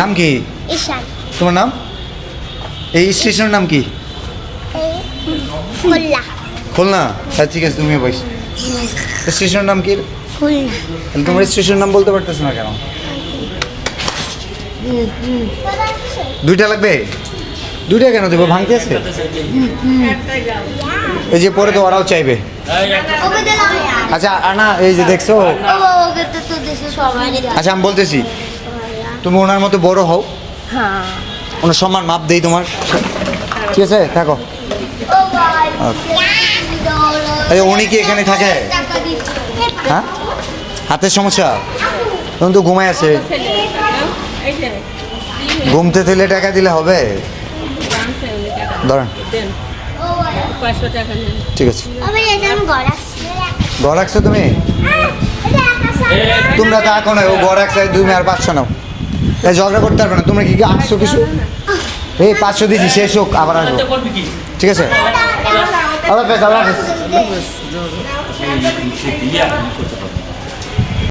নাম কি? তোমার নাম? এই স্টেশনের নাম কি? খুলনা? আচ্ছা ঠিক আছে তুমিও বইস স্টেশনের নাম কি? তোমার স্টেশনের নাম বলতে পারতেছো না কেন? দুইটা লাগবে? দুইটা কেন দেবো? ভাঙতে আছে? এই যে পরে তো ওরাও চাইবে। আচ্ছা আর না এই যে দেখছ? আচ্ছা আমি বলতেছি তুমি ওনার মতো বড় হও। হ্যাঁ। ওনার সম্মান মাপ দেই তোমার। ঠিক আছে? থাকো। উনি কি এখানে থাকে? হ্যাঁ? হাতের সমস্যা? তখন তো ঘুমায় আছে। ঘুমতে দিলে টাকা দিলে হবে। ধরেন ঠিক আছে। ঘর আসছি ঘর রাখছো তুমি? তোমরা তা এখন ও ঘর একটা দুই মেয়ার পাঁচশো নাও এই ঝগড়া করতে পারবে না তোমরা কি কি আসছো কিছু এই পাঁচশো দিছি শেষ হোক আবার আসব ঠিক আছে আল্লাহ হাফেজ আল্লাহ হাফেজ ইয়া